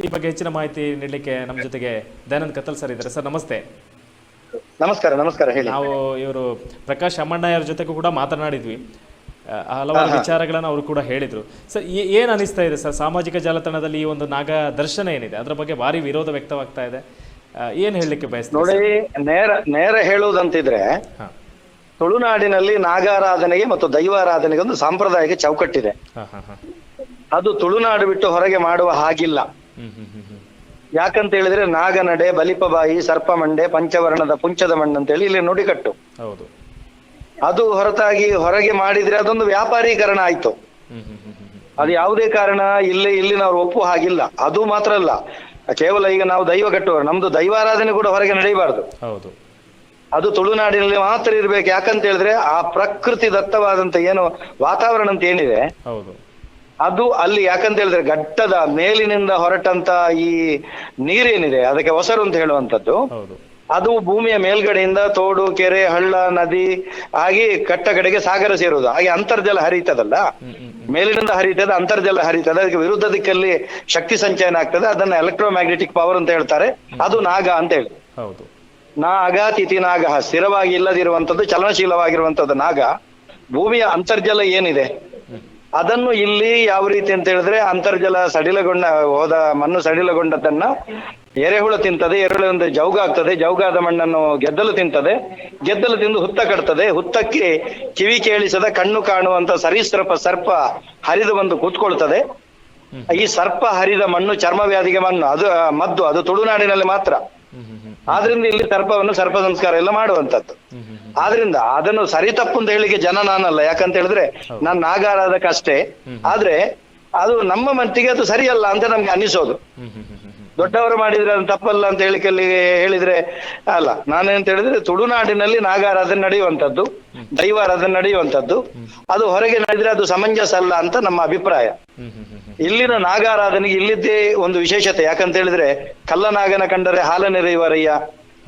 ಈ ಬಗ್ಗೆ ಹೆಚ್ಚಿನ ಮಾಹಿತಿ ನೀಡಲಿಕ್ಕೆ ನಮ್ಮ ಜೊತೆಗೆ ದಯಾನಂದ್ ಕತ್ತಲ್ ಸರ್ ಇದ್ದಾರೆ. ಸರ್ ನಮಸ್ತೆ. ನಮಸ್ಕಾರ ನಮಸ್ಕಾರ ಹೇಳಿ. ನಾವು ಇವರು ಪ್ರಕಾಶ್ ಅಮ್ಮಣ್ಣಯ್ಯರ ಜೊತೆಗೂ ಕೂಡ ಮಾತನಾಡಿದ್ವಿ. ಹಲವಾರು ವಿಚಾರಗಳನ್ನು ಅವರು ಕೂಡ ಹೇಳಿದ್ರು. ಸರ್ ಏನ್ ಅನಿಸ್ತಾ ಇದೆ ಸರ್? ಸಾಮಾಜಿಕ ಜಾಲತಾಣದಲ್ಲಿ ಈ ಒಂದು ನಾಗ ದರ್ಶನ ಏನಿದೆ? ಅದರ ಬಗ್ಗೆ ಭಾರಿ ವಿರೋಧ ವ್ಯಕ್ತವಾಗ್ತಾ ಇದೆ. ಏನು ಹೇಳಲಿಕ್ಕೆ ಬಯಸ್ತೀವಿ ನೋಡಿ ನೇರ ನೇರ ಹೇಳುವುದಂತಿದ್ರೆ ತುಳುನಾಡಿನಲ್ಲಿ ನಾಗಾರಾಧನೆಗೆ ಮತ್ತು ದೈವಾರಾಧನೆಗೆ ಒಂದು ಸಾಂಪ್ರದಾಯಿಕ ಚೌಕಟ್ಟಿದೆ. ಅದು ತುಳುನಾಡು ಬಿಟ್ಟು ಹೊರಗೆ ಮಾಡುವ ಹಾಗಿಲ್ಲ. ಯಾಕಂತ ಹೇಳಿದ್ರೆ ನಾಗನಡೆ ಬಲಿಪಬಾಯಿ ಸರ್ಪಮಂಡೆ ಪಂಚವರ್ಣದ ಪುಂಚದ ಮಣ್ಣು ಅಂತ ಹೇಳಿ ಇಲ್ಲಿ ನುಡಿಕಟ್ಟು. ಹೌದು. ಅದು ಹೊರತಾಗಿ ಹೊರಗೆ ಮಾಡಿದ್ರೆ ಅದೊಂದು ವ್ಯಾಪಾರೀಕರಣ ಆಯ್ತು. ಅದು ಯಾವುದೇ ಕಾರಣ ಇಲ್ಲಿ ಇಲ್ಲಿ ನಾವು ಒಪ್ಪು ಹಾಗಿಲ್ಲ. ಅದು ಮಾತ್ರ ಅಲ್ಲ. ಕೇವಲ ಈಗ ನಾವು ದೈವ ಕಟ್ಟುವರು ನಮ್ದು ದೈವಾರಾಧನೆ ಕೂಡ ಹೊರಗೆ ನಡೆಯಬಾರದು. ಹೌದು. ಅದು ತುಳುನಾಡಿನಲ್ಲಿ ಮಾತ್ರ ಇರ್ಬೇಕು. ಯಾಕಂತ ಹೇಳಿದ್ರೆ ಆ ಪ್ರಕೃತಿ ದತ್ತವಾದಂತ ಏನು ವಾತಾವರಣ ಅಂತ ಏನಿದೆ ಹೌದು. ಅದು ಅಲ್ಲಿ ಯಾಕಂತ ಹೇಳಿದ್ರೆ ಘಟ್ಟದ ಮೇಲಿನಿಂದ ಹೊರಟಂತ ಈ ನೀರೇನಿದೆ ಅದಕ್ಕೆ ಒಸರು ಅಂತ ಹೇಳುವಂತದ್ದು ಅದು ಭೂಮಿಯ ಮೇಲ್ಗಡೆಯಿಂದ ತೋಡು ಕೆರೆ ಹಳ್ಳ ನದಿ ಆಗಿ ಕಟ್ಟ ಕಡೆಗೆ ಸಾಗರ ಸೇರುವುದು. ಹಾಗೆ ಅಂತರ್ಜಲ ಹರಿತದಲ್ಲ? ಮೇಲಿನಿಂದ ಹರಿತದೆ ಅಂತರ್ಜಲ ಹರಿತದೆ. ಅದಕ್ಕೆ ವಿರುದ್ಧ ದಿಕ್ಕಲ್ಲಿ ಶಕ್ತಿ ಸಂಚಯನ ಆಗ್ತದೆ. ಅದನ್ನ ಎಲೆಕ್ಟ್ರೋ ಮ್ಯಾಗ್ನೆಟಿಕ್ ಪವರ್ ಅಂತ ಹೇಳ್ತಾರೆ. ಅದು ನಾಗ ಅಂತ ಹೇಳಿ. ನಾಗ ತಿಥಿ ನಾಗ ಸ್ಥಿರವಾಗಿ ಇಲ್ಲದಿರುವಂತದ್ದು ಚಲನಶೀಲವಾಗಿರುವಂತದ್ದು ನಾಗ. ಭೂಮಿಯ ಅಂತರ್ಜಲ ಏನಿದೆ? ಅದನ್ನು ಇಲ್ಲಿ ಯಾವ ರೀತಿ ಅಂತ ಹೇಳಿದ್ರೆ ಅಂತರ್ಜಲ ಸಡಿಲಗೊಂಡ, ಹೋದ ಮಣ್ಣು ಸಡಿಲಗೊಂಡದನ್ನ ಎರೆಹುಳು ತಿಂತದೆ, ಎರೆಹುಳ ಜೌಗ ಆಗ್ತದೆ ಜೌಗಾದ ಮಣ್ಣನ್ನು ಗೆದ್ದಲು ತಿಂತದೆ. ಗೆದ್ದಲು ತಿಂದು ಹುತ್ತ ಕಟ್ತದೆ. ಹುತ್ತಕ್ಕೆ ಕಿವಿ ಕೇಳಿಸದ, ಕಣ್ಣು ಕಾಣುವಂತ ಸರೀಸೃಪ, ಸರ್ಪ ಹರಿದು ಬಂದು ಕೂತ್ಕೊಳ್ತದೆ. ಈ ಸರ್ಪ ಹರಿದ ಮಣ್ಣು ಚರ್ಮವ್ಯಾಧಿಗೆ ಮಣ್ಣು, ಅದು, ಮದ್ದು, ಅದು ತುಳುನಾಡಿನಲ್ಲಿ ಮಾತ್ರ. ಆದ್ರಿಂದ ಇಲ್ಲಿ ಸರ್ಪವನ್ನು ಸರ್ಪ ಸಂಸ್ಕಾರ ಎಲ್ಲ ಮಾಡುವಂತದ್ದು. ಆದ್ರಿಂದ ಅದನ್ನು ಸರಿ ತಪ್ಪು ಅಂತ ಹೇಳಿಕ್ಕೆ ಜನ ನಾನಲ್ಲ. ಯಾಕಂತ ಹೇಳಿದ್ರೆ ನಾನ್ ನಾಗಾರಾಧಕಷ್ಟೇ ಆದ್ರೆ ಅದು ನಮ್ಮ ಮಟ್ಟಿಗೆ ಅದು ಸರಿಯಲ್ಲ ಅಂತ ನಮ್ಗೆ ಅನಿಸೋದು ದೊಡ್ಡವರು ಮಾಡಿದ್ರೆ ಅದು ತಪ್ಪಲ್ಲ ಅಂತ ಹೇಳಿಕೆ ಹೇಳಿದ್ರೆ ಅಲ್ಲ ನಾನೇಂತ ಹೇಳಿದ್ರೆ ತುಳುನಾಡಿನಲ್ಲಿ ನಾಗಾರಾಧನೆ ನಡೆಯುವಂತದ್ದು ದೈವಾರಾಧನೆ ನಡೆಯುವಂತದ್ದು ಅದು ಹೊರಗೆ ನಡೆದ್ರೆ ಅದು ಸಮಂಜಸ ಅಲ್ಲ ಅಂತ ನಮ್ಮ ಅಭಿಪ್ರಾಯ. ಇಲ್ಲಿನ ನಾಗಾರಾಧನೆಗೆ ಇಲ್ಲಿದ್ದೇ ಒಂದು ವಿಶೇಷತೆ ಯಾಕಂತ ಹೇಳಿದ್ರೆ ಕಲ್ಲನಾಗನ ಕಂಡರೆ ಹಾಲ ನೆರೆಯುವರಯ್ಯ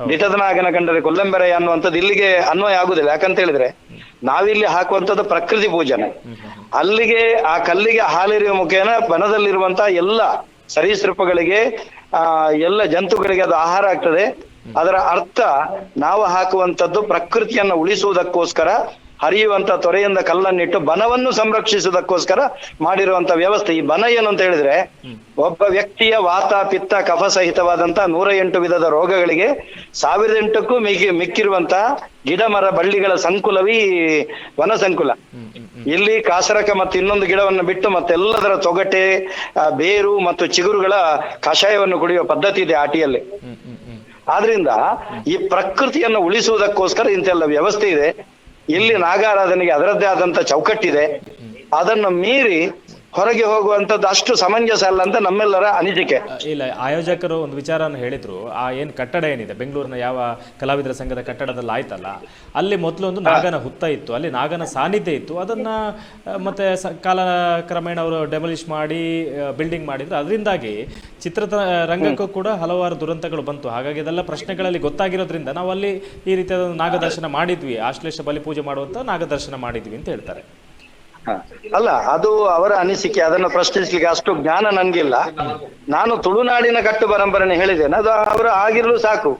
ನಿಟದ ನಾಗನ ಕಂಡರೆ ಕೊಲ್ಲಂಬೆರಯ್ಯ ಅನ್ನುವಂಥದ್ದು ಇಲ್ಲಿಗೆ ಅನ್ವಯ ಆಗುದಿಲ್ಲ. ಯಾಕಂತ ಹೇಳಿದ್ರೆ ನಾವಿಲ್ಲಿ ಹಾಕುವಂಥದ್ದು ಪ್ರಕೃತಿ ಪೂಜನೆ. ಅಲ್ಲಿಗೆ ಆ ಕಲ್ಲಿಗೆ ಹಾಲಿರುವ ಮುಖೇನ ಬನದಲ್ಲಿರುವಂತಹ ಎಲ್ಲ ಸರೀಸೃಪಗಳಿಗೆ, ಆ, ಎಲ್ಲ ಜಂತುಗಳಿಗೆ ಅದು ಆಹಾರ ಆಗ್ತದೆ. ಅದರ ಅರ್ಥ, ನಾವು ಹಾಕುವಂತದ್ದು ಪ್ರಕೃತಿಯನ್ನ ಉಳಿಸುವುದಕ್ಕೋಸ್ಕರ ಹರಿಯುವಂತ ತೊರೆಯಿಂದ ಕಲ್ಲನ್ನಿಟ್ಟು ಬನವನ್ನು ಸಂರಕ್ಷಿಸುವುದಕ್ಕೋಸ್ಕರ ಮಾಡಿರುವಂತ ವ್ಯವಸ್ಥೆ. ಈ ಬನ ಏನು ಅಂತ ಹೇಳಿದ್ರೆ, ಒಬ್ಬ ವ್ಯಕ್ತಿಯ ವಾತ, ಪಿತ್ತ, ಕಫ ಸಹಿತವಾದಂತ ನೂರ ಎಂಟು ವಿಧದ ರೋಗಗಳಿಗೆ ಸಾವಿರದ ಎಂಟಕ್ಕೂ ಮಿಕ್ಕಿ ಮಿಕ್ಕಿರುವಂತ ಗಿಡ ಮರ ಬಳ್ಳಿಗಳ ಸಂಕುಲವೇ ವನ ಸಂಕುಲ. ಇಲ್ಲಿ ಕಾಸರಕ ಮತ್ತೆ ಇನ್ನೊಂದು ಗಿಡವನ್ನು ಬಿಟ್ಟು ಮತ್ತೆಲ್ಲದರ ತೊಗಟೆ ಬೇರು ಮತ್ತು ಚಿಗುರುಗಳ ಕಷಾಯವನ್ನು ಕುಡಿಯುವ ಪದ್ಧತಿ ಇದೆ ಆಟಿಯಲ್ಲಿ. ಆದ್ರಿಂದ ಈ ಪ್ರಕೃತಿಯನ್ನು ಉಳಿಸುವುದಕ್ಕೋಸ್ಕರ ಇಂತೆಲ್ಲ ವ್ಯವಸ್ಥೆ ಇದೆ. ಇಲ್ಲಿ ನಾಗಾರಾಧನೆಗೆ ಅದರದ್ದೇ ಆದಂತ ಚೌಕಟ್ಟಿದೆ. ಅದನ್ನು ಮೀರಿ ಹೊರಗೆ ಹೋಗುವಂತದ್ದು ಅಷ್ಟು ಸಮಂಜಸ ಅಲ್ಲ ಅಂತ ನಮ್ಮೆಲ್ಲರ ಅನಿಸಿಕೆ. ಇಲ್ಲ, ಆಯೋಜಕರು ಒಂದು ವಿಚಾರವನ್ನು ಹೇಳಿದ್ರು. ಆ, ಏನು ಕಟ್ಟಡ ಏನಿದೆ? ಬೆಂಗಳೂರಿನ ಯಾವ ಕಲಾವಿದರ ಸಂಘದ ಕಟ್ಟಡದಲ್ಲಿ ಆಯ್ತಲ್ಲ? ಅಲ್ಲಿ ಮೊದಲು ಒಂದು ನಾಗನ ಹುತ್ತ ಇತ್ತು. ಅಲ್ಲಿ ನಾಗನ ಸಾನ್ನಿಧ್ಯ ಇತ್ತು. ಅದನ್ನ ಮತ್ತೆ ಕಾಲ ಕ್ರಮೇಣ ಅವರು ಡೆಮಲಿಷ್ ಮಾಡಿ ಬಿಲ್ಡಿಂಗ್ ಮಾಡಿದ್ರು. ಅದರಿಂದಾಗಿ ಚಿತ್ರ ರಂಗಕ್ಕೂ ಕೂಡ ಹಲವಾರು ದುರಂತಗಳು ಬಂತು. ಹಾಗಾಗಿ ಅದೆಲ್ಲ ಪ್ರಶ್ನೆಗಳಲ್ಲಿ ಗೊತ್ತಾಗಿರೋದ್ರಿಂದ ನಾವು ಅಲ್ಲಿ ಈ ರೀತಿಯಾದ ನಾಗದರ್ಶನ ಮಾಡಿದ್ವಿ. ಆಶ್ಲೇಷ ಬಲಿ ಪೂಜೆ ಮಾಡುವಂತ ನಾಗದರ್ಶನ ಮಾಡಿದ್ವಿ ಅಂತ ಹೇಳ್ತಾರೆ. ಅಲ್ಲ ಅದು ಅವರ ಅನಿಸಿಕೆ ಅದನ್ನು ಪ್ರಶ್ನಿಸ್ಲಿಕ್ಕೆ ಅಷ್ಟು ಜ್ಞಾನ ನನ್ಗಿಲ್ಲ. ನಾನು ತುಳುನಾಡಿನ ಕಟ್ಟು ಪರಂಪರೆ ಹೇಳಿದ್ದೇನೆ. ಅದು ಅವರು ಆಗಿರ್ಲು ಸಾಕು.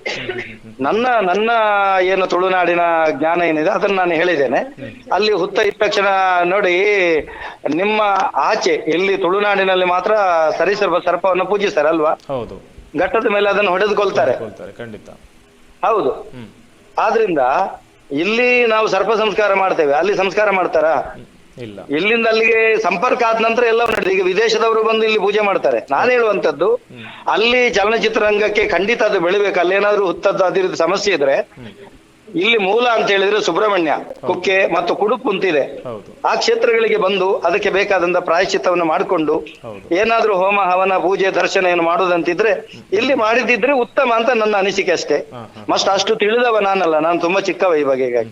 ನನ್ನ ನನ್ನ ಏನು ತುಳುನಾಡಿನ ಜ್ಞಾನ ಏನಿದೆ ಅದನ್ನ ನಾನು ಹೇಳಿದ್ದೇನೆ. ಅಲ್ಲಿ ಹುತ್ತ ತಕ್ಷಣ ನೋಡಿ ನಿಮ್ಮ ಆಚೆ ಇಲ್ಲಿ ತುಳುನಾಡಿನಲ್ಲಿ ಮಾತ್ರ ಸರಿಸರ್ಪ ಸರ್ಪವನ್ನು ಪೂಜಿಸ್ತಾರೆ ಅಲ್ವಾ? ಹೌದು. ಘಟ್ಟದ ಮೇಲೆ ಅದನ್ನು ಹೊಡೆದುಕೊಳ್ತಾರೆ. ಕೊಳ್ತಾರೆ ಖಂಡಿತ. ಹೌದು. ಆದ್ರಿಂದ ಇಲ್ಲಿ ನಾವು ಸರ್ಪ ಸಂಸ್ಕಾರ ಮಾಡ್ತೇವೆ. ಅಲ್ಲಿ ಸಂಸ್ಕಾರ ಮಾಡ್ತಾರಾ? ಇಲ್ಲಿಂದ ಅಲ್ಲಿಗೆ ಸಂಪರ್ಕ ಆದ ನಂತರ ಎಲ್ಲ ನಡೆದಿದೆ. ಈಗ ವಿದೇಶದವರು ಬಂದು ಇಲ್ಲಿ ಪೂಜೆ ಮಾಡ್ತಾರೆ. ನಾನು ಹೇಳುವಂತದ್ದು ಅಲ್ಲಿ ಚಲನಚಿತ್ರರಂಗಕ್ಕೆ ಖಂಡಿತ ಅದು ಬೆಳಿಬೇಕು. ಅಲ್ಲೇನಾದ್ರೂ ಹುತ್ತದ್ದು ಅದಿರದ ಸಮಸ್ಯೆ ಇದ್ರೆ ಇಲ್ಲಿ ಮೂಲ ಅಂತ ಹೇಳಿದ್ರೆ ಸುಬ್ರಹ್ಮಣ್ಯ ಕುಕ್ಕೆ ಮತ್ತು ಕುಡುಪು ಅಂತಿದೆ ಆ ಕ್ಷೇತ್ರಗಳಿಗೆ ಬಂದು ಅದಕ್ಕೆ ಬೇಕಾದಂತ ಪ್ರಾಯಶ್ಚಿತ್ತವನ್ನು ಮಾಡಿಕೊಂಡು ಏನಾದ್ರೂ ಹೋಮ ಹವನ ಪೂಜೆ ದರ್ಶನ ಏನು ಮಾಡುದಂತಿದ್ರೆ ಇಲ್ಲಿ ಮಾಡಿದಿದ್ರೆ ಉತ್ತಮ ಅಂತ ನನ್ನ ಅನಿಸಿಕೆ ಅಷ್ಟೇ. ಮಸ್ಟ್ ಅಷ್ಟು ತಿಳಿದವ ನಾನಲ್ಲ. ನಾನು ತುಂಬಾ ಚಿಕ್ಕವ ಈ ಬಗೆಗೆ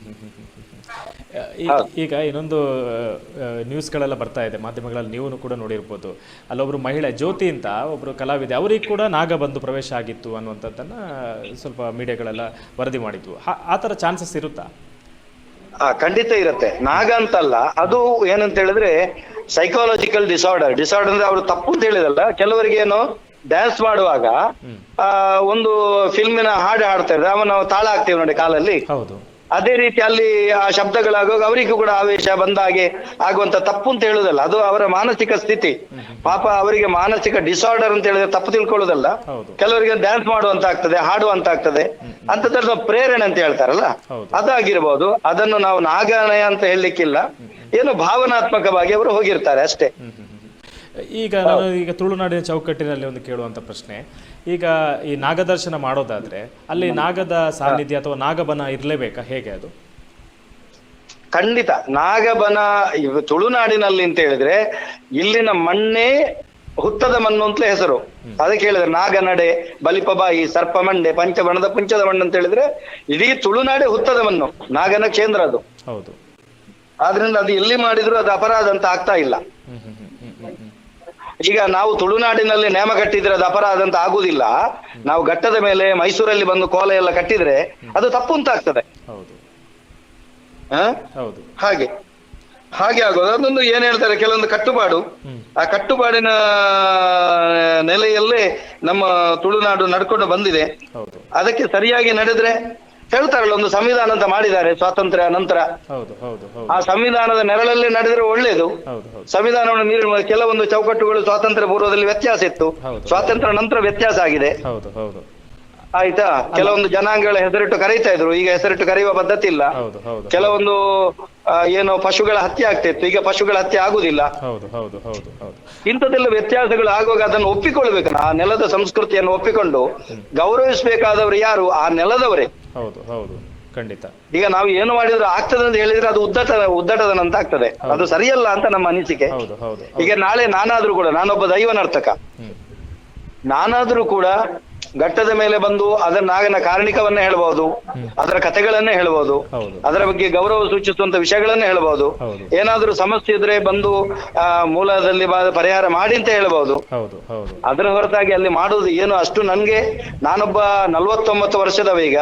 ಈಗ ಈಗ ಇನ್ನೊಂದು ನ್ಯೂಸ್ಗಳೆಲ್ಲ ಬರ್ತಾ ಇದೆ ಮಾಧ್ಯಮಗಳಲ್ಲಿ ನೀವು ಕೂಡ ನೋಡಿರ್ಬೋದು. ಅಲ್ಲೊಬ್ರು ಮಹಿಳೆ ಜ್ಯೋತಿ ಅಂತ ಒಬ್ರು ಕಲಾವಿದೆ ಅವರಿಗೆ ಕೂಡ ನಾಗ ಬಂದು ಪ್ರವೇಶ ಆಗಿತ್ತು ಅನ್ನುವಂಥದ್ದನ್ನ ಸ್ವಲ್ಪ ಮೀಡಿಯಾಗಳೆಲ್ಲ ವರದಿ ಮಾಡಿದ್ವು ಆ- ಥರ ಚಾನ್ಸಸ್ ಇರುತ್ತಾ? ಆ ಖಂಡಿತ ಇರುತ್ತೆ. ನಾಗ ಅಂತಲ್ಲ ಅದು ಏನಂತ ಹೇಳಿದ್ರೆ ಸೈಕಾಲಜಿಕಲ್ ಡಿಸಾರ್ಡರ್ ಡಿಸಾರ್ಡರ್ ಅಂದ್ರೆ ಅವರು ತಪ್ಪು ಅಂತ ಹೇಳಿದಲ್ಲ ಕೆಲವರಿಗೆ ಏನು ಡ್ಯಾನ್ಸ್ ಮಾಡುವಾಗ ಒಂದು ಫಿಲ್ಮಿನ ಹಾಡು ಹಾಡ್ತಾ ಇದ್ರೆ ಅವನು ನಾವು ತಾಳ ಹಾಕ್ತೇವೆ ನೋಡಿ ಕಾಲಲ್ಲಿ. ಹೌದು. ಅದೇ ರೀತಿ ಅಲ್ಲಿ ಆ ಶಬ್ದಗಳಾಗುವಾಗ ಅವರಿಗೂ ಕೂಡ ಆವೇಶ ಬಂದ ಹಾಗೆ ಆಗುವಂತ ತಪ್ಪು ಅಂತ ಹೇಳುದಲ್ಲ ಅದು ಅವರ ಮಾನಸಿಕ ಸ್ಥಿತಿ. ಪಾಪ ಅವರಿಗೆ ಮಾನಸಿಕ ಡಿಸಾರ್ಡರ್ ಅಂತ ಹೇಳಿದ್ರೆ ತಪ್ಪು ತಿಳ್ಕೊಳ್ಳೋದಲ್ಲ ಕೆಲವರಿಗೆ ಡ್ಯಾನ್ಸ್ ಮಾಡುವಂತ ಆಗ್ತದೆ ಹಾಡುವಂತ ಆಗ್ತದೆ ಅಂತದ್ರಲ್ಲಿ ಪ್ರೇರಣೆ ಅಂತ ಹೇಳ್ತಾರಲ್ಲ. ಅದಾಗಿರ್ಬೋದು ಅದನ್ನು ನಾವು ನಾಗನಯ ಅಂತ ಹೇಳಲಿಕ್ಕಿಲ್ಲ. ಏನು ಭಾವನಾತ್ಮಕವಾಗಿ ಅವರು ಹೋಗಿರ್ತಾರೆ ಅಷ್ಟೇ. ಈಗ ನಾನು ಈಗ ತುಳುನಾಡಿನ ಚೌಕಟ್ಟಿನಲ್ಲಿ ಒಂದು ಕೇಳುವಂತ ಪ್ರಶ್ನೆ. ಈಗ ಈ ನಾಗದರ್ಶನ ಮಾಡೋದಾದ್ರೆ ಅಲ್ಲಿ ನಾಗದ ಸಾನ್ನಿಧ್ಯ ಅಥವಾ ನಾಗಬನ ಇರಲೇಬೇಕಾ? ಹೇಗೆ ಅದು? ಖಂಡಿತ. ನಾಗಬನ ತುಳುನಾಡಿನಲ್ಲಿ ಅಂತ ಹೇಳಿದ್ರೆ ಇಲ್ಲಿನ ಮಣ್ಣೇ ಹುತ್ತದ ಮಣ್ಣು ಅಂತಲೇ ಹೆಸರು. ಅದಕ್ಕೆ ಹೇಳಿದ್ರೆ ನಾಗನಡೆ ಬಲಿಪಬಾಯಿ ಸರ್ಪ ಮಂಡೆ ಪಂಚಬಣದ ಪುಂಚದ ಮಣ್ಣು ಅಂತ ಹೇಳಿದ್ರೆ ಇಡೀ ತುಳುನಾಡೆ ಹುತ್ತದ ಮಣ್ಣು. ನಾಗನ ಕೇಂದ್ರ ಅದು. ಹೌದು. ಆದ್ರಿಂದ ಅದು ಎಲ್ಲಿ ಮಾಡಿದ್ರು ಅದು ಅಪರಾಧ ಅಂತ ಆಗ್ತಾ ಇಲ್ಲ ಹ್ಮ್ ಹ್ಮ್ ಹ್ಮ್ ಹ್ಮ್ ಹ್ಮ್ ಹ್ಮ್. ಈಗ ನಾವು ತುಳುನಾಡಿನಲ್ಲಿ ನೇಮ ಕಟ್ಟಿದ್ರೆ ಅದು ಅಪರಾಧ ಅಂತ ಆಗುದಿಲ್ಲ. ನಾವು ಘಟ್ಟದ ಮೇಲೆ ಮೈಸೂರಲ್ಲಿ ಬಂದು ಕೋಲ ಎಲ್ಲ ಕಟ್ಟಿದ್ರೆ ಅದು ತಪ್ಪು ಅಂತ ಆಗ್ತದೆ. ಹೌದು. ಹ? ಹೌದು. ಹಾಗೆ. ಹಾಗೆ ಆಗೋದು ಅದೊಂದು ಏನ್ ಹೇಳ್ತಾರೆ? ಕೆಲವೊಂದು ಕಟ್ಟುಪಾಡು. ಆ ಕಟ್ಟುಪಾಡಿನ ನೆಲೆಯಲ್ಲೇ ನಮ್ಮ ತುಳುನಾಡು ನಡ್ಕೊಂಡು ಬಂದಿದೆ. ಅದಕ್ಕೆ ಸರಿಯಾಗಿ ನಡೆದ್ರೆ ಹೇಳ್ತಾರಲ್ಲ ಒಂದು ಸಂವಿಧಾನ ಅಂತ ಮಾಡಿದ್ದಾರೆ ಸ್ವಾತಂತ್ರ್ಯ ನಂತರ. ಆ ಸಂವಿಧಾನದ ನೆರಳಲ್ಲಿ ನಡೆದ್ರೆ ಹೌದು ಸಂವಿಧಾನವನ್ನು ಮೀರಿ ಕೆಲವೊಂದು ಚೌಕಟ್ಟುಗಳು ಸ್ವಾತಂತ್ರ್ಯ ಪೂರ್ವದಲ್ಲಿ ವ್ಯತ್ಯಾಸ ಇತ್ತು. ಸ್ವಾತಂತ್ರ್ಯ ನಂತರ ವ್ಯತ್ಯಾಸ ಆಗಿದೆ. ಆಯ್ತಾ? ಕೆಲವೊಂದು ಜನಾಂಗಗಳ ಹೆಸರಿಟ್ಟು ಕರೀತಾ ಇದ್ರು. ಈಗ ಹೆಸರಿಟ್ಟು ಕರೆಯುವ ಪದ್ಧತಿ ಇಲ್ಲ. ಕೆಲವೊಂದು ಏನೋ ಪಶುಗಳ ಹತ್ಯೆ ಆಗ್ತಿತ್ತು ಈಗ ಪಶುಗಳ ಹತ್ಯೆ ಆಗುದಿಲ್ಲ. ಇಂಥದ್ದೆಲ್ಲ ವ್ಯತ್ಯಾಸಗಳು ಆಗುವಾಗ ಅದನ್ನು ಒಪ್ಪಿಕೊಳ್ಬೇಕು. ಆ ನೆಲದ ಸಂಸ್ಕೃತಿಯನ್ನು ಒಪ್ಪಿಕೊಂಡು ಗೌರವಿಸಬೇಕಾದವರು ಯಾರು? ಆ ನೆಲದವರೇ. ಹೌದು ಹೌದು. ಖಂಡಿತ. ಈಗ ನಾವು ಏನು ಮಾಡಿದ್ರು ಆಗ್ತದೆ ಅಂತ ಹೇಳಿದ್ರೆ ಅದು ಉದ್ದಟ ಉದ್ದಟದನಂತ ಆಗ್ತದೆ. ಅದು ಸರಿಯಲ್ಲ ಅಂತ ನಮ್ಮ ಅನಿಸಿಕೆ. ಹೌದು ಹೌದು ಈಗ ನಾಳೆ ನಾನಾದ್ರೂ ಕೂಡ ನಾನೊಬ್ಬ ದೈವ ನರ್ತಕ ನಾನಾದ್ರೂ ಕೂಡ ಘಟ್ಟದ ಮೇಲೆ ಬಂದು ಅದರ ನಾಗನ ಕಾರಣಿಕವನ್ನ ಹೇಳಬಹುದು ಅದರ ಕಥೆಗಳನ್ನೇ ಹೇಳಬಹುದು ಅದರ ಬಗ್ಗೆ ಗೌರವ ಸೂಚಿಸುವಂತ ವಿಷಯಗಳನ್ನೇ ಹೇಳ್ಬಹುದು ಹೌದು. ಏನಾದ್ರೂ ಸಮಸ್ಯೆ ಇದ್ರೆ ಬಂದು ಆ ಮೂಲದಲ್ಲಿ ಪರಿಹಾರ ಮಾಡಿ ಅಂತ ಹೇಳ್ಬಹುದು ಹೌದು ಹೌದು. ಅದರ ಹೊರತಾಗಿ ಅಲ್ಲಿ ಮಾಡುವುದು ಏನು ಅಷ್ಟು ನನ್ಗೆ ನಾನೊಬ್ಬ ನಲ್ವತ್ತೊಂಬತ್ತು ವರ್ಷದವ ಈಗ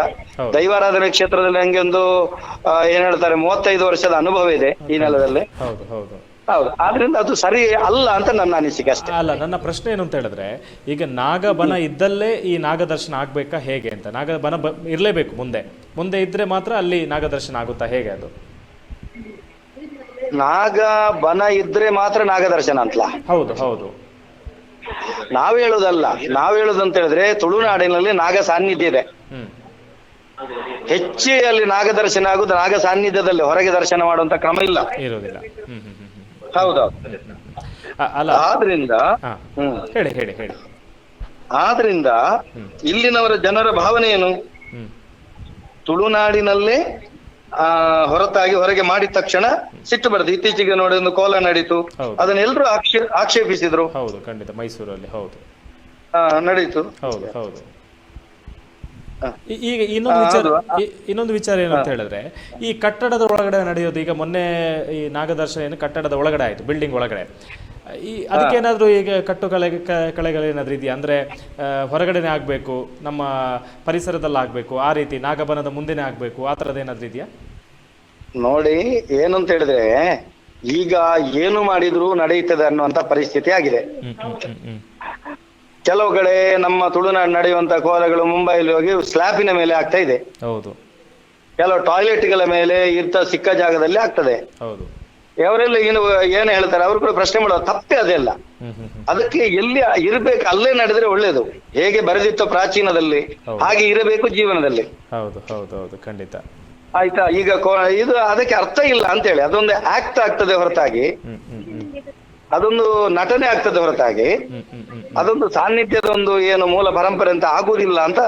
ದೈವಾರಾಧನೆ ಕ್ಷೇತ್ರದಲ್ಲಿ ನಂಗೆ ಒಂದು ಏನ್ ಹೇಳ್ತಾರೆ ಮೂವತ್ತೈದು ವರ್ಷದ ಅನುಭವ ಇದೆ ಈ ನೆಲದಲ್ಲಿ. ಹೌದು. ಆದ್ರಿಂದ ಅದು ಸರಿ ಅಲ್ಲ ಅಂತ ನನ್ನ ಅನಿಸಿಕೆ ಅಷ್ಟೇ. ಅಲ್ಲ ನನ್ನ ಪ್ರಶ್ನೆ ಏನು ಅಂತ ಹೇಳಿದ್ರೆ ಈಗ ನಾಗಬನ ಇದ್ದಲ್ಲೇ ಈ ನಾಗದರ್ಶನ ಆಗ್ಬೇಕಾ ಹೇಗೆ ಅಂತ? ನಾಗಬನ ಬ ಇರಲೇಬೇಕು ಮುಂದೆ. ಮುಂದೆ ಇದ್ರೆ ಮಾತ್ರ ಅಲ್ಲಿ ನಾಗದರ್ಶನ ಆಗುತ್ತಾ ಹೇಗೆ ಅದು? ನಾಗ ಬನ ಇದ್ರೆ ಮಾತ್ರ ನಾಗದರ್ಶನ ಅಂತಲ್ಲ? ಹೌದು ಹೌದು. ನಾವ್ ಹೇಳುದಲ್ಲ. ನಾವ್ ಹೇಳುದಂತ ಹೇಳಿದ್ರೆ ತುಳುನಾಡಿನಲ್ಲಿ ನಾಗ ಸಾನ್ನಿಧ್ಯ ಇದೆ. ಹ್ಮ್. ಹೆಚ್ಚು ಅಲ್ಲಿ ನಾಗದರ್ಶನ ಆಗುದು ನಾಗ ಸಾನ್ನಿಧ್ಯದಲ್ಲಿ ಹೊರಗೆ ದರ್ಶನ ಮಾಡುವಂತ ಕ್ರಮ ಇಲ್ಲ. ಇರೋದಿಲ್ಲ. ಹೌದೌದು. ಅಲ್ಲ. ಆದ್ರಿಂದ ಹೇಳಿ ಹೇಳಿ ಹೇಳಿ. ಆದ್ರಿಂದ ಇಲ್ಲಿನವರ ಜನರ ಭಾವನೆ ಏನು? ತುಳುನಾಡಿನಲ್ಲೇ ಆ ಹೊರತಾಗಿ ಹೊರಗೆ ಮಾಡಿದ ತಕ್ಷಣ ಸಿಟ್ಟು ಬರ್ತದೆ. ಇತ್ತೀಚೆಗೆ ನೋಡಿ ಒಂದು ಕೋಲ ನಡೀತು. ಅದನ್ನೆಲ್ಲರೂ ಅದನ್ನ ಆಕ್ಷೇ ಆಕ್ಷೇಪಿಸಿದ್ರು. ಹೌದು ಖಂಡಿತ. ಮೈಸೂರಲ್ಲಿ ಹೌದು. ನಡೀತು. ಹೌದು ಹೌದು. ಈಗ ಇನ್ನೊಂದು ವಿಚಾರ. ಇನ್ನೊಂದು ವಿಚಾರ ಏನು ಅಂತ ಹೇಳಿದ್ರೆ ಈ ಕಟ್ಟಡದ ಒಳಗಡೆ ನಡೆಯೋದು ಈಗ ಮೊನ್ನೆ ಈ ನಾಗದರ್ಶನ ಏನು ಕಟ್ಟಡದ ಒಳಗಡೆ ಆಯ್ತು ಬಿಲ್ಡಿಂಗ್ ಒಳಗಡೆ. ಈ ಅದಕ್ಕೇನಾದ್ರೂ ಈಗ ಕಟ್ಟು ಕಳೆ ಕ- ಕಳೆಗಳೇನಾದ್ರೂ ಇದೆಯಾ? ಅಂದ್ರೆ ಹೊರಗಡೆನೇ ಆಗ್ಬೇಕು ನಮ್ಮ ಪರಿಸರದಲ್ಲಿ ಆಗ್ಬೇಕು ಆ ರೀತಿ ನಾಗಬನದ ಮುಂದೆನೆ ಆಗ್ಬೇಕು ಆ ಥರದ್ದು ಏನಾದ್ರು ಇದೆಯಾ? ನೋಡಿ ಏನು ಅಂತ ಹೇಳಿದ್ರೆ ಈಗ ಏನು ಮಾಡಿದ್ರು ನಡೆಯುತ್ತದೆ ಅನ್ನುವಂತ ಪರಿಸ್ಥಿತಿ ಆಗಿದೆ. ಕೆಲವು ಕಡೆ ನಮ್ಮ ತುಳುನಾಡು ನಡೆಯುವಂತ ಕೋಲಗಳು ಮುಂಬೈಲಿ ಹೋಗಿ ಸ್ಲಾಪಿನ ಮೇಲೆ ಆಗ್ತಾ ಇದೆ. ಹೌದು. ಕೆಲವು ಟಾಯ್ಲೆಟ್ಗಳ ಮೇಲೆ ಇರ್ತ ಸಿಕ್ಕ ಜಾಗದಲ್ಲಿ ಆಗ್ತದೆ. ಹೌದು. ಅವರೆಲ್ಲ ಏನು ಏನ್ ಹೇಳ್ತಾರೆ ಅವರು ಕೂಡ ಪ್ರಶ್ನೆ ಮಾಡುವ ತಪ್ಪೇ ಅದೆಲ್ಲ. ಅದಕ್ಕೆ ಎಲ್ಲಿ ಇರ್ಬೇಕು ಅಲ್ಲೇ ನಡೆದ್ರೆ ಒಳ್ಳೇದು. ಹೇಗೆ ಬರೆದಿತ್ತು ಪ್ರಾಚೀನದಲ್ಲಿ ಹಾಗೆ ಇರಬೇಕು ಜೀವನದಲ್ಲಿ. ಹೌದು ಹೌದು ಹೌದು ಖಂಡಿತ. ಆಯ್ತಾ? ಈಗ ಇದು ಅದಕ್ಕೆ ಅರ್ಥ ಇಲ್ಲ ಅಂತ ಹೇಳಿ ಅದೊಂದು ಆಕ್ಟ್ ಆಗ್ತದೆ ಹೊರತಾಗಿ. ಅದೊಂದು ನಟನೆ ಆಗ್ತದೆ ಹೊರತಾಗಿ. ಅದೊಂದು ಸಾನ್ನಿಧ್ಯದ ಒಂದು ಏನು ಮೂಲ ಪರಂಪರೆ ಅಂತ ಆಗುದಿಲ್ಲ ಅಂತ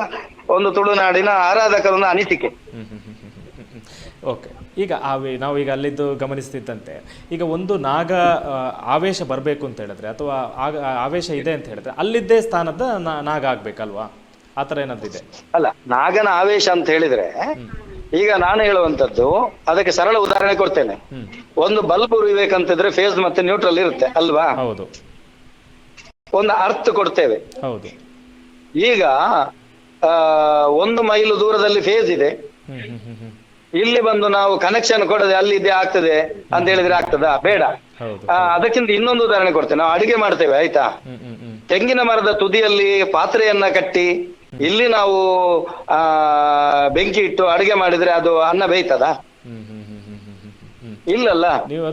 ಒಂದು ತುಳುನಾಡಿನ ಆರಾಧಕರನ್ನ ಅನಿಸಿಕೆ. ಓಕೆ. ಈಗ ಆವಿ ನಾವು ಈಗ ಅಲ್ಲಿದ್ದು ಗಮನಿಸ್ತಿದ್ದಂತೆ ಈಗ ಒಂದು ನಾಗ ಆವೇಶ ಬರಬೇಕು ಅಂತ ಹೇಳಿದ್ರೆ ಅಥವಾ ಆಗ ಆವೇಶ ಇದೆ ಅಂತ ಹೇಳಿದ್ರೆ ಅಲ್ಲಿದ್ದೇ ಸ್ಥಾನದ ನಾ- ನಾಗ ಆಗ್ಬೇಕಲ್ವಾ? ಆತರ ಥರ ಏನಾದ್ರು ಇದೆ? ಅಲ್ಲ ನಾಗನ ಆವೇಶ ಅಂತ ಹೇಳಿದ್ರೆ ಈಗ ನಾನು ಹೇಳುವಂತದ್ದು ಅದಕ್ಕೆ ಸರಳ ಉದಾಹರಣೆ ಕೊಡ್ತೇನೆ. ಒಂದು ಬಲ್ಬ್ ಉರಿಬೇಕಂತಿದ್ರೆ ಫೇಸ್ ಮತ್ತೆ ನ್ಯೂಟ್ರಲ್ ಇರುತ್ತೆ ಅಲ್ವಾ? ಒಂದು ಅರ್ಥ ಕೊಡ್ತೇವೆ. ಈಗ ಆ, ಒಂದು ಮೈಲು ದೂರದಲ್ಲಿ ಫೇಸ್ ಇದೆ. ಇಲ್ಲಿ ಬಂದು ನಾವು ಕನೆಕ್ಷನ್ ಕೊಡದೆ ಅಲ್ಲಿ ಇದೆ ಆಗ್ತದೆ ಅಂತ ಹೇಳಿದ್ರೆ ಆಗ್ತದಾ? ಬೇಡ. ಅದಕ್ಕಿಂತ ಇನ್ನೊಂದು ಉದಾಹರಣೆ ಕೊಡ್ತೇವೆ ನಾವು ಅಡಿಗೆ ಮಾಡ್ತೇವೆ ಆಯ್ತಾ? ತೆಂಗಿನ ಮರದ ತುದಿಯಲ್ಲಿ ಪಾತ್ರೆಯನ್ನ ಕಟ್ಟಿ ಇಲ್ಲಿ ನಾವು ಆ ಬೆಂಕಿ ಇಟ್ಟು ಅಡುಗೆ ಮಾಡಿದ್ರೆ ಅದು ಅನ್ನ ಬೇಯ್ತದ ಇಲ್ಲಲ್ಲ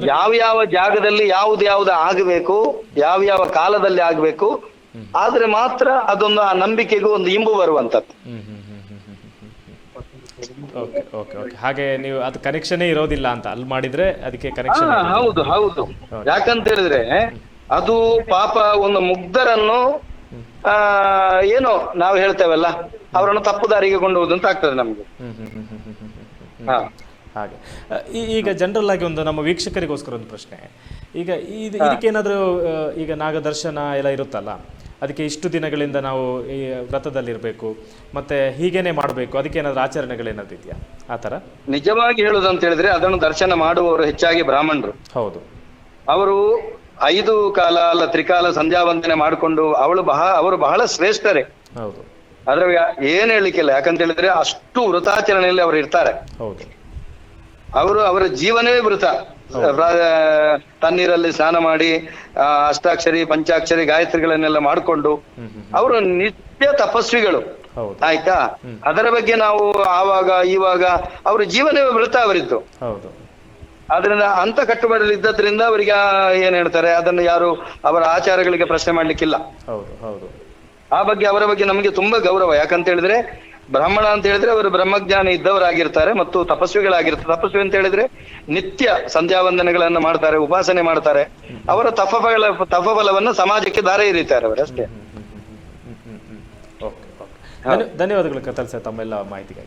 ಯಾವ ಯಾವ ಜಾಗದಲ್ಲಿ ಯಾವ್ದು ಯಾವ್ದು ಆಗಬೇಕು ಯಾವ ಯಾವ ಕಾಲದಲ್ಲಿ ಆಗ್ಬೇಕು ಆದ್ರೆ ಮಾತ್ರ ಅದೊಂದು ಆ ನಂಬಿಕೆಗೂ ಒಂದು ಇಂಬು ಬರುವಂತದ್ದು ಓಕೆ ಓಕೆ ಓಕೆ ಹಾಗೆ ನೀವು ಅದು ಕನೆಕ್ಷನ್ ಇರೋದಿಲ್ಲ ಅಂತ ಅಲ್ಲಿ ಮಾಡಿದ್ರೆ ಅದಕ್ಕೆ ಕನೆಕ್ಷನ್ ಹೌದು ಹೌದು ಯಾಕಂತ ಹೇಳಿದ್ರೆ ಅದು ಪಾಪ ಒಂದು ಮುಗ್ಧರನ್ನು ಆ ಏನೋ ನಾವು ಹೇಳ್ತೇವಲ್ಲ ಅವರನ್ನು ತಪ್ಪು ದಾರಿಗೆ ಕೊಂಡು ಹೋದಂತ ಆಗ್ತದೆ ನಮ್ಗೆ. ಹಾ. ಹಾಗೆ. ಈಗ ಜನರಲ್ ಆಗಿ ಒಂದು ನಮ್ಮ ವೀಕ್ಷಕರಿಗೋಸ್ಕರ ಒಂದು ಪ್ರಶ್ನೆ. ಈಗ ಇದು ಇದಕ್ಕೇನಾದರೂ ಈಗ ನಾಗದರ್ಶನ ಎಲ್ಲ ಇರುತ್ತಲ್ಲ ಅದಕ್ಕೆ ಇಷ್ಟು ದಿನಗಳಿಂದ ನಾವು ಈ ವ್ರತದಲ್ಲಿರಬೇಕು ಮತ್ತೆ ಹೀಗೇನೆ ಮಾಡಬೇಕು ಅದಕ್ಕೆ ಏನಾದರೂ ಆಚರಣೆಗಳೇನಾದ್ರು ಇದೆಯಾ? ಆ ನಿಜವಾಗಿ ಹೇಳುದಂತ ಹೇಳಿದ್ರೆ ಅದನ್ನು ದರ್ಶನ ಮಾಡುವವರು ಹೆಚ್ಚಾಗಿ ಬ್ರಾಹ್ಮಣರು. ಹೌದು. ಅವರು ಐದು ಕಾಲ ಅಲ್ಲ ತ್ರಿಕಾಲ ಸಂಧ್ಯಾ ವಂದನೆ ಮಾಡಿಕೊಂಡು ಅವಳು ಬಹಳ ಅವರು ಬಹಳ ಶ್ರೇಷ್ಠರೇ. ಆದ್ರೆ ಏನ್ ಹೇಳಲಿಕ್ಕಿಲ್ಲ ಯಾಕಂತ ಹೇಳಿದ್ರೆ ಅಷ್ಟು ವೃತಾಚರಣೆಯಲ್ಲಿ ಅವರು ಇರ್ತಾರೆ. ಅವರು ಅವರ ಜೀವನವೇ ವೃತ ತಣ್ಣೀರಲ್ಲಿ ಸ್ನಾನ ಮಾಡಿ ಅಷ್ಟಾಕ್ಷರಿ ಪಂಚಾಕ್ಷರಿ ಗಾಯತ್ರಿಗಳನ್ನೆಲ್ಲ ಮಾಡಿಕೊಂಡು ಅವರು ನಿತ್ಯ ತಪಸ್ವಿಗಳು. ಆಯ್ತಾ? ಅದರ ಬಗ್ಗೆ ನಾವು ಆವಾಗ ಇವಾಗ ಅವರ ಜೀವನವೇ ವೃತ ಅವರಿದ್ದು. ಹೌದು ಆದ್ರಿಂದ ಅಂತ ಕಟ್ಟುಪಾಡಲ್ಲಿ ಇದ್ದದ್ರಿಂದ ಅವರಿಗೆ ಏನ್ ಹೇಳ್ತಾರೆ ಅದನ್ನು ಯಾರು ಅವರ ಆಚಾರಗಳಿಗೆ ಪ್ರಶ್ನೆ ಮಾಡ್ಲಿಕ್ಕಿಲ್ಲ. ಹೌದು ಹೌದು. ಆ ಬಗ್ಗೆ ಅವರ ಬಗ್ಗೆ ನಮಗೆ ತುಂಬಾ ಗೌರವ. ಯಾಕಂತ ಹೇಳಿದ್ರೆ ಬ್ರಾಹ್ಮಣ ಅಂತ ಹೇಳಿದ್ರೆ ಅವರು ಬ್ರಹ್ಮಜ್ಞಾನ ಇದ್ದವರಾಗಿರ್ತಾರೆ ಮತ್ತು ತಪಸ್ವಿಗಳಾಗಿರ್ತಾರೆ. ತಪಸ್ವಿ ಅಂತ ಹೇಳಿದ್ರೆ ನಿತ್ಯ ಸಂಧ್ಯಾ ವಂದನೆಗಳನ್ನ ಮಾಡ್ತಾರೆ ಉಪಾಸನೆ ಮಾಡ್ತಾರೆ. ಅವರ ತಪಫಲ ತಪಫಲವನ್ನು ಸಮಾಜಕ್ಕೆ ದಾರ ಇರಿತಾರೆ ಅವರಷ್ಟೇ ಧನ್ಯವಾದಗಳು ಕತಲ್ ಸರ್ ತಮ್ಮೆಲ್ಲ ಮಾಹಿತಿಗಾಗಿ.